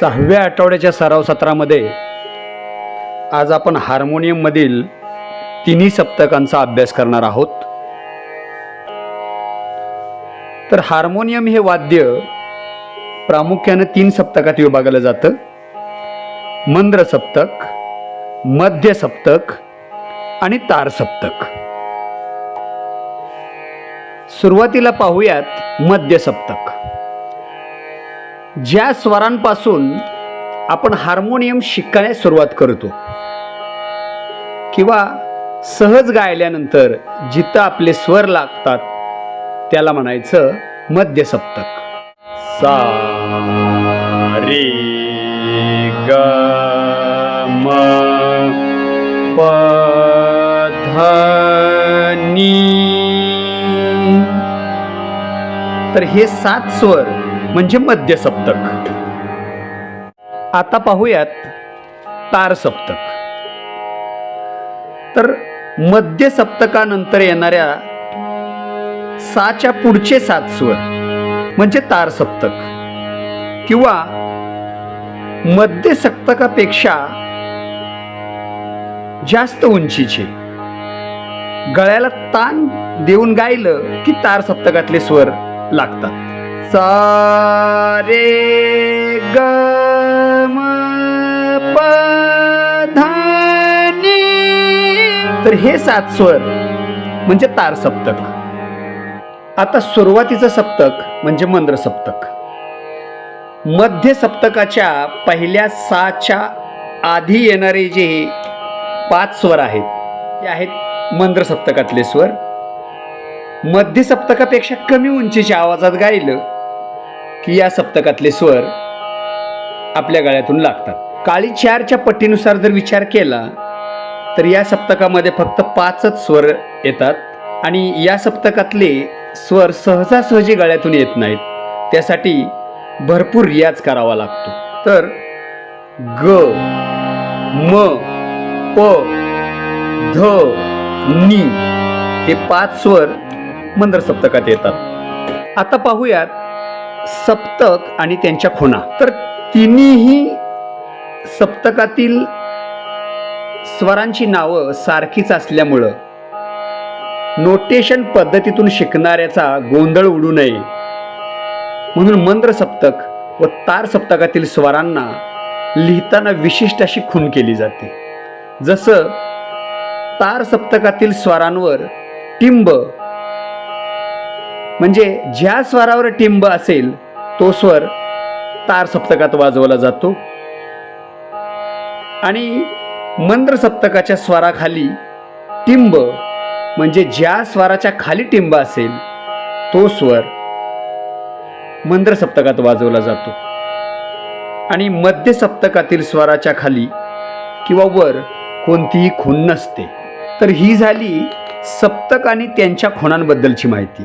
सहाव्या आठवड्याच्या सराव सत्रामध्ये आज आपण हार्मोनियममधील तिन्ही सप्तकांचा अभ्यास करणार आहोत. तर हार्मोनियम हे वाद्य प्रामुख्यानं तीन सप्तकात विभागलं जातं. मंद्र सप्तक मध्य सप्तक आणि तार सप्तक. सुरुवातीला पाहूयात मध्य सप्तक. ज्या स्वरांपासून आपण हार्मोनियम शिकण्यास सुरुवात करतो किंवा सहज गायल्यानंतर जिथं आपले स्वर लागतात त्याला म्हणायचं मध्य सप्तक सा रे ग म प ध नी. तर हे सात स्वर म्हणजे मध्य सप्तक आता पाहूयात तार सप्तक तर मध्य सप्तकानंतर येणाऱ्या साच्या पुढचे सात स्वर म्हणजे तार सप्तक किंवा मध्य सप्तकापेक्षा जास्त उंचीचे. गळ्याला ताण देऊन गायलं की तार सप्तकातले स्वर लागतात. सा रे ग तर हे सात स्वर म्हणजे तार सप्तक. आता सुरुवातीचं सप्तक म्हणजे मंद्र सप्तक. मध्य सप्तकाच्या पहिल्या साच्या आधी येणारे जे पाच स्वर आहेत ते आहेत मंद्र सप्तकातले स्वर. मध्य सप्तकापेक्षा कमी उंचीच्या आवाजात गायलं की या सप्तकातले स्वर आपल्या गळ्यातून लागतात. काळी चारच्या पट्टीनुसार जर विचार केला तर या सप्तकामध्ये फक्त पाचच स्वर येतात आणि या सप्तकातले स्वर सहजासहजी गळ्यातून येत नाहीत. त्यासाठी भरपूर रियाज करावा लागतो. तर ग म प ध नी हे पाच स्वर मंद्र सप्तकात येतात. आता पाहूयात सप्तक आणि त्यांच्या खुणा. तर तिन्ही सप्तकातील स्वरांची नावं सारखीच असल्यामुळं नोटेशन पद्धतीतून शिकणाऱ्याचा गोंधळ उडू नये. म्हणून मंद्र सप्तक व तार सप्तकातील स्वरांना लिहिताना विशिष्ट अशी खून केली जाते. जसं तार सप्तकातील स्वरांवर टिंब म्हणजे ज्या स्वरावर टिंब असेल तो स्वर तार सप्तकात वाजवला जातो. आणि मंद्र सप्तकाच्या स्वराखाली टिंब म्हणजे ज्या स्वराच्या खाली टिंब असेल तो स्वर मंद्र सप्तकात वाजवला जातो. आणि मध्य सप्तकातील स्वराच्या खाली किंवा वर कोणतीही खून नसते. तर ही झाली सप्तक आणि त्यांच्या खुणांबद्दलची माहिती.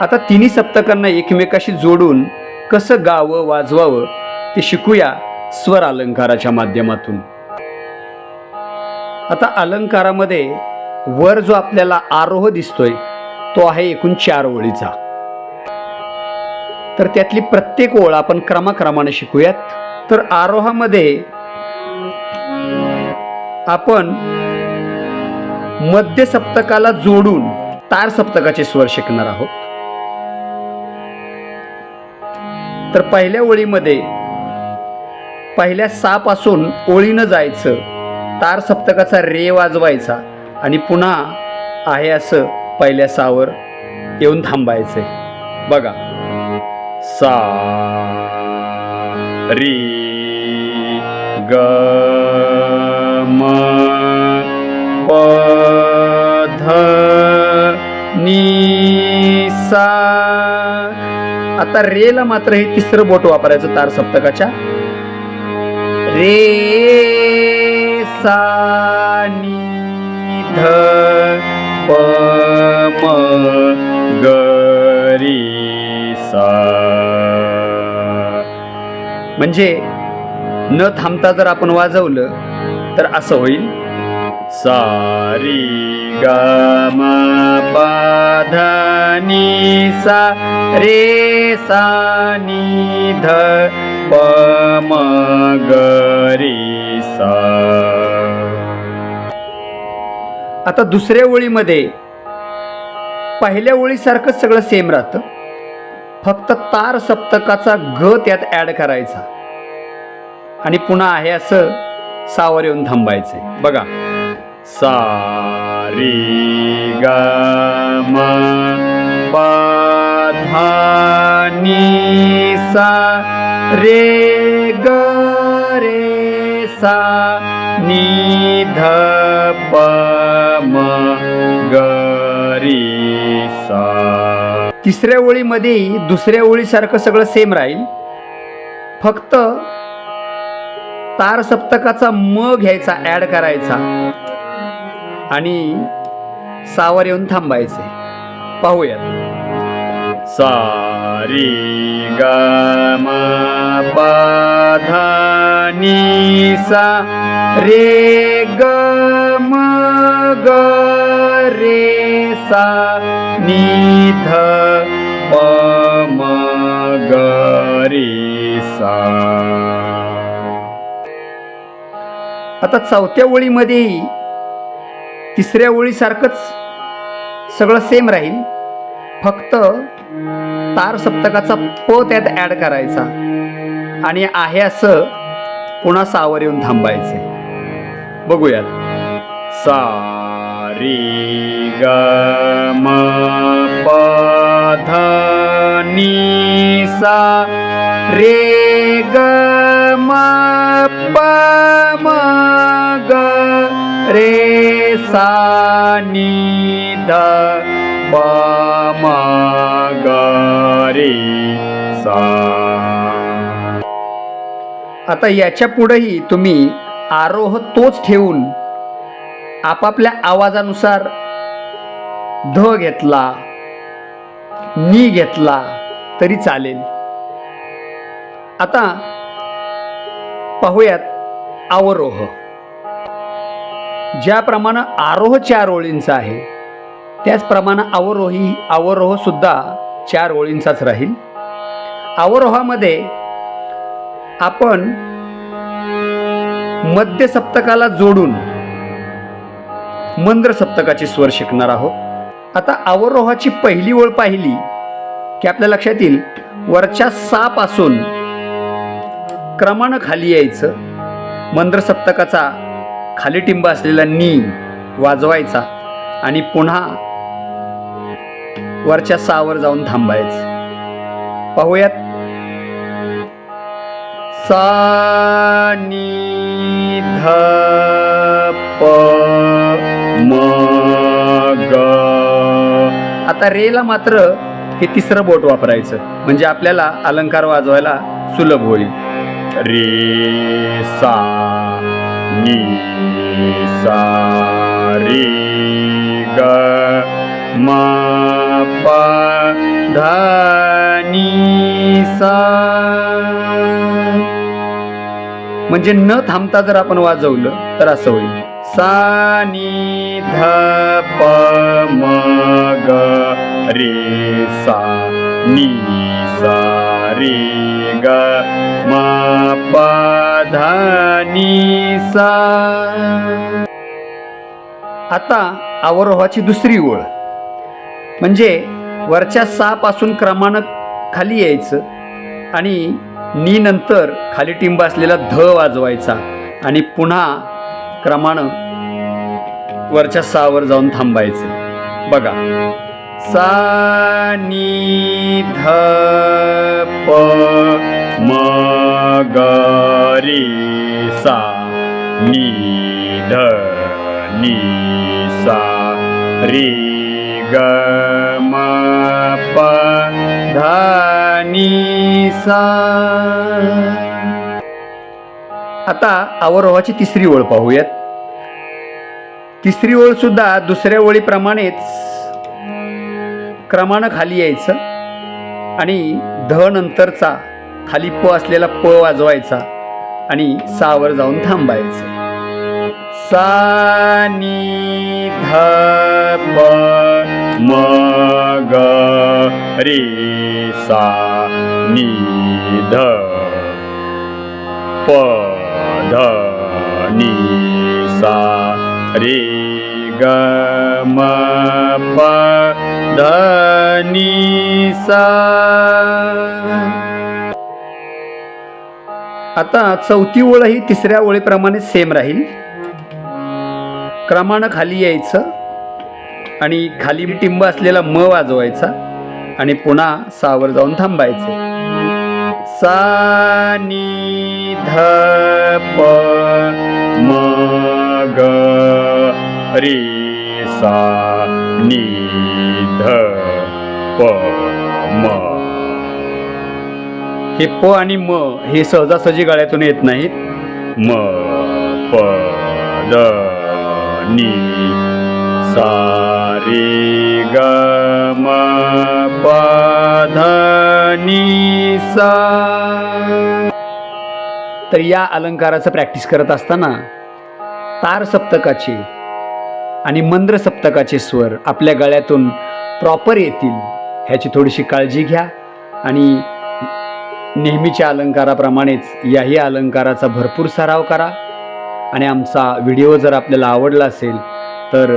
आता तिन्ही सप्तकांना एकमेकाशी जोडून कसं गावं वाजवावं ते शिकूया स्वर अलंकाराच्या माध्यमातून. आता अलंकारामध्ये वर जो आपल्याला आरोह दिसतोय तो आहे एकूण चार ओळीचा. तर त्यातली प्रत्येक ओळ आपण क्रमाक्रमाने शिकूयात. तर आरोहामध्ये आपण मध्य सप्तकाला जोडून तार सप्तकाचे स्वर शिकणार आहोत. तर पहिल्या ओळीमध्ये पहिल्या सापासून ओळीनं जायचं तार सप्तकाचा रे वाजवायचा आणि पुन्हा आहे असं पहिल्या सावर येऊन थांबायचं. बघा. सा रे ग आता रेला मात्र हे तिसरं बोट वापरायचं तार सप्तकाच्या. रे सा नी ध प म ग री सा. म्हणजे न थांबता जर आपण वाजवलं तर असं होईल. सारी ग म प ध नि सा रे सा नि ध प म ग रे सा आता दुसऱ्या ओळीमध्ये पहिल्या ओळीसारखंच सगळं सेम राहतं. फक्त तार सप्तकाचा ग त्यात ॲड करायचा. आणि पुन्हा आहे असं सावर येऊन थांबायचंय. बघा. सा रे ग म प नी सा रे ग रे सा नि ध प म ग रे सा. तिसऱ्या ओळीमध्ये दुसऱ्या ओळीसारखं सगळं सेम राहील. फक्त तार सप्तकाचा म घ्यायचा ॲड करायचा. आणि सावर येऊन थांबायचे. पाहूयात. सा रे ग म ध नि सा रे ग म ग रे सा नि ध प म ग रे सा. आता चौथ्या ओळीमध्ये तिसऱ्या ओळीसारखंच सगळं सेम राहील. फक्त तार सप्तकाचा प त्यात ॲड करायचा. आणि आहे असं पुन्हा सावर येऊन थांबायचे. बघूयात. सा रे ग म प ध नी सा रे ग म प म ग रे सा नी ध पा सा. आता याच्या पुढेही तुम्ही आरोह तोच ठेवून आपापल्या आवाजानुसार ध घेतला नी घेतला तरी चालेल. आता पाहूयात अवरोह. ज्याप्रमाणे आरोह चार ओळींचा आहे त्याचप्रमाणे अवरोही अवरोह सुद्धा चार ओळींचाच राहील. अवरोहामध्ये आपण मध्य सप्तकाला जोडून मंद्र सप्तकाचे स्वर शिकणार आहोत. आता अवरोहाची पहिली ओळ पाहिली की आपल्या लक्षात येईल वरच्या सा पासून क्रमानं खाली यायचं मंद्र सप्तकाचा खाली टिंब असलेला नी वाजवायचा आणि पुन्हा वरच्या सावर जाऊन थांबायचं. पाहूयात. सा नी ध प म ग आता रेला मात्र हे तिसरं बोट वापरायचं. म्हणजे आपल्याला अलंकार वाजवायला सुलभ होईल. रे सा नी सा रे ग. म प ध नी सा. म्हणजे न थांबता जर आपण वाजवलं तर असं होईल. सा नी ध प म ग रे सा नी सा रे ग. म प ध नी सा. आता अवरोहाची दुसरी ओळ. म्हणजे वरच्या सा पासून क्रमानं खाली यायचं आणि नी नंतर खाली टिंब असलेला ध वाजवायचा आणि पुन्हा क्रमानं वरच्या सावर जाऊन थांबायचं. बघा. सा नी ध प म ग रे सा नी ध नी सा रे. ग म प ध नी सा. आता अवरोहाची तिसरी ओळ पाहूयात. तिसरी ओळ सुद्धा दुसऱ्या ओळीप्रमाणेच क्रमानं खाली यायचं आणि ध नंतरचा खाली प असलेला प वाजवायचा आणि सावर जाऊन थांबायचं. सा नी ध प. म ग रे सा नी ध प ध नि सा रे ग म प ध नि सा। आता चौथी ओळ ही तिसऱ्या ओळीप्रमाणे सेम राहील. क्रमानं खाली यायचं. आणि खाली टिंब असलेला म वाजवायचा आणि पुन्हा सावर जाऊन थांबायचे. सा नी ध प म ग रे सा नी ध प म. हे प आणि म हे सहजासहजी गळ्यातून येत नाहीत. म प द नी सारी ग सा. तर या अलंकाराचं प्रॅक्टिस करत असताना तार सप्तकाचे आणि मंद्र सप्तकाचे स्वर आपल्या गळ्यातून प्रॉपर येतील ह्याची थोडीशी काळजी घ्या आणि नेहमीच्या अलंकाराप्रमाणेच याही अलंकाराचा भरपूर सराव करा. आणि आमचा व्हिडिओ जर आपल्याला आवडला असेल तर